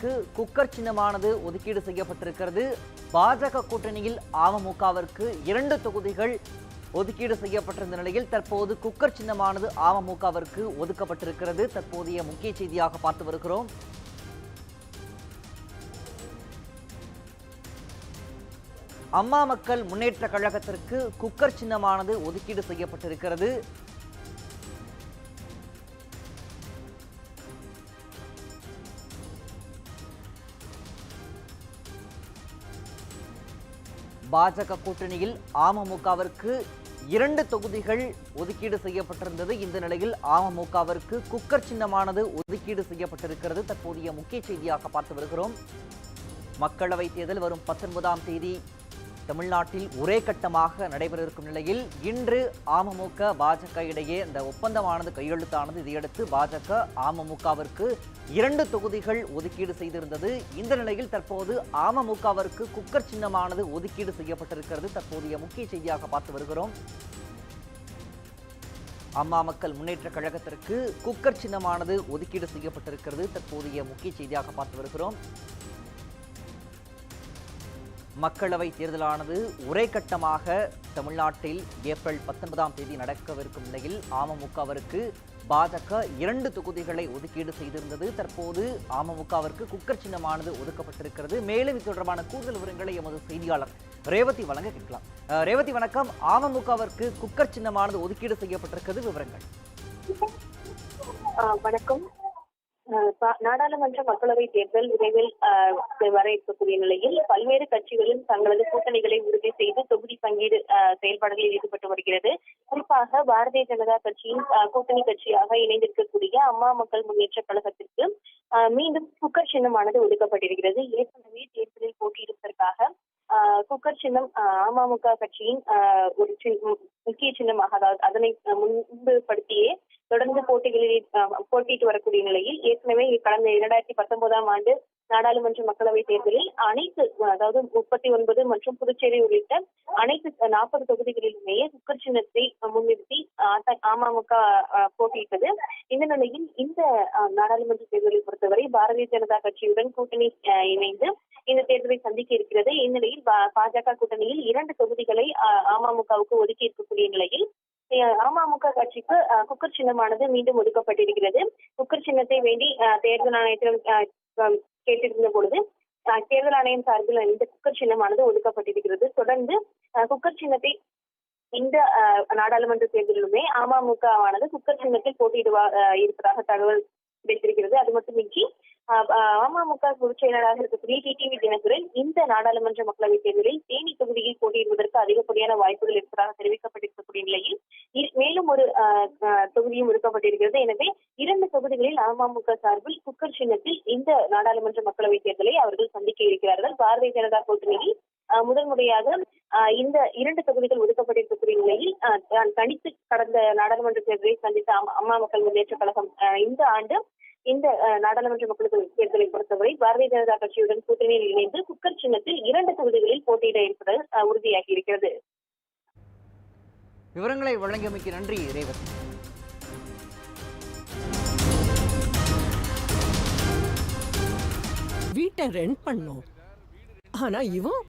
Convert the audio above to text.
Cooker சின்னமானது ஒதுக்கீடு செய்யப்பட்டிருக்கிறது. பாஜக கூட்டணியில் அமமுகவிற்கு இரண்டு தொகுதிகள் ஒதுக்கீடு செய்யப்பட்டிருந்த நிலையில் தற்போது குக்கர் சின்னமானது அமமுகவிற்கு ஒதுக்கப்பட்டிருக்கிறது. தற்போதைய முக்கிய செய்தியாக பார்த்து வருகிறோம். அம்மா மக்கள் முன்னேற்ற கழகத்திற்கு குக்கர் சின்னமானது ஒதுக்கீடு செய்யப்பட்டிருக்கிறது. பாஜக கூட்டணியில் அமமுகவிற்கு இரண்டு தொகுதிகள் ஒதுக்கீடு செய்யப்பட்டிருந்தது. இந்த நிலையில் அமமுகவிற்கு குக்கர் சின்னமானது ஒதுக்கீடு செய்யப்பட்டிருக்கிறது. தற்போதைய முக்கிய செய்தியாக பார்த்து வருகிறோம். மக்களவை தேர்தல் வரும் பத்தொன்பதாம் தேதி தமிழ்நாட்டில் ஒரே கட்டமாக நடைபெறவிருக்கும் நிலையில் இன்று அமமுக பாஜக இடையே இந்த ஒப்பந்தமானது கையெழுத்தானது. இதையடுத்து பாஜக அமமுகவிற்கு இரண்டு தொகுதிகள் ஒதுக்கீடு செய்திருந்தது. இந்த நிலையில் தற்போது அமமுகவிற்கு குக்கர் சின்னமானது ஒதுக்கீடு செய்யப்பட்டிருக்கிறது. தற்போதைய முக்கிய செய்தியாக பார்த்து வருகிறோம். அம்மா மக்கள் முன்னேற்ற கழகத்திற்கு குக்கர் சின்னமானது ஒதுக்கீடு செய்யப்பட்டிருக்கிறது. தற்போதைய முக்கிய செய்தியாக பார்த்து வருகிறோம். மக்களவை தேர்தலானது ஒரே கட்டமாக தமிழ்நாட்டில் ஏப்ரல் பத்தொன்பதாம் தேதி நடக்கவிருக்கும் நிலையில் அமமுகவிற்கு பாஜக இரண்டு தொகுதிகளை ஒதுக்கீடு செய்திருந்தது. தற்போது அமமுகவிற்கு குக்கர் சின்னமானது ஒதுக்கப்பட்டிருக்கிறது. மேலும் இது தொடர்பான கூடுதல் விவரங்களை எமது செய்தியாளர் ரேவதி வழங்க கேட்கலாம். ரேவதி வணக்கம். அமமுகவிற்கு குக்கர் சின்னமானது ஒதுக்கீடு செய்யப்பட்டிருக்கிறது. விவரங்கள். வணக்கம். நாடாளுமன்ற மக்களவை தேர்தல் விரைவில் ஆஹ் வர இருக்கக்கூடிய நிலையில் பல்வேறு கட்சிகளும் தங்களது கூட்டணிகளை உறுதி செய்து தொகுதி பங்கீடு செயல்பாடுகளில் ஈடுபட்டு வருகிறது. குறிப்பாக பாரதிய ஜனதா கட்சியின் கூட்டணி கட்சியாக இணைந்திருக்கக்கூடிய அம்மா மக்கள் முன்னேற்ற கழகத்திற்கு மீண்டும் குக்கர் சின்னமானது ஒதுக்கப்பட்டிருக்கிறது. ஏற்கனவே தேர்தலில் போட்டியிடுவதற்காக ஆஹ் குக்கர் சின்னம் அமமுக கட்சியின் ஆஹ் ஒரு சின்ன- முக்கிய சின்னமாக அதாவது அதனை முன்புபடுத்தியே தொடர்ந்து போட்டிகளில் போட்டியிட்டு வரக்கூடிய நிலையில் ஏற்கனவே கடந்த இரண்டாயிரத்தி பத்தொன்பதாம் ஆண்டு நாடாளுமன்ற மக்களவை தேர்தலில் அனைத்து அதாவது முப்பத்தி ஒன்பது மற்றும் புதுச்சேரி உள்ளிட்ட அனைத்து நாற்பது தொகுதிகளிலுமே குக்கர் சின்னத்தை முன்னிறுத்தி அமமுக போட்டியிட்டது. இந்த நிலையில் இந்த நாடாளுமன்ற தேர்தலை பொறுத்தவரை பாரதிய ஜனதா கட்சியுடன் கூட்டணி அஹ், இணைந்து இந்த தேர்தலை சந்திக்க இருக்கிறது. இந்நிலையில் பாஜக கூட்டணியில் இரண்டு தொகுதிகளை அமமுகவுக்கு ஒதுக்கி இருக்கக்கூடிய நிலையில் அமமுக கட்சிக்கு குக்கர் சின்னமானது மீண்டும் ஒதுக்கப்பட்டிருக்கிறது. குக்கர் சின்னத்தை வேண்டி தேர்தல் ஆணையத்திடம் கேட்டிருந்த பொழுது தேர்தல் ஆணையம் சார்பில் இந்த குக்கர் சின்னமானது ஒதுக்கப்பட்டிருக்கிறது. தொடர்ந்து குக்கர் சின்னத்தை இந்த அஹ், நாடாளுமன்ற தேர்தலிலுமே அமமுகவானது குக்கர் சின்னத்தில் போட்டியிடுவா இருப்பதாக தகவல் கிடைத்திருக்கிறது அது மட்டுமின்றி அமமுக பொதுச் செயலாளராக இருக்கக்கூடிய டிடிவி தினகரன் இந்த நாடாளுமன்ற மக்களவைத் தேர்தலில் தேனி தொகுதியில் போட்டியிடுவதற்கு அதிகப்படியான வாய்ப்புகள் இருப்பதாக தெரிவிக்கப்பட்டிருக்கக்கூடிய நிலையில் மேலும் ஒரு அஹ், தொகுதியும் ஒதுக்கப்பட்டிருக்கிறது. எனவே இரண்டு தொகுதிகளில் அமமுக சார்பில் குக்கர் சின்னத்தில் இந்த நாடாளுமன்ற மக்களவைத் தேர்தலை அவர்கள் சந்திக்க இருக்கிறார்கள். பாரதிய ஜனதா கூட்டணியில் முதல் முறையாக இந்த இரண்டு தொகுதிகள் ஒதுக்கப்பட்டிருக்கக்கூடிய நிலையில் தனித்து கடந்த நாடாளுமன்ற தேர்தலை சந்தித்த அம்மா- மக்கள் முன்னேற்ற கழகம் அஹ், இந்த ஆண்டு இந்த நாடாளுமன்ற மக்களவை தேர்தலை பொறுத்தவரை பாரதிய ஜனதா கட்சியுடன் கூட்டணியில் இணைந்து குக்கர் சின்னத்தில் இரண்டு தொகுதிகளில் போட்டியிட இருப்பது உறுதியாகி இருக்கிறது. விவரங்களை வழங்கியமைக்கு நன்றி ரேவதி வீட்டை ரெண்ட் பண்ணோம். ஆனா இவன்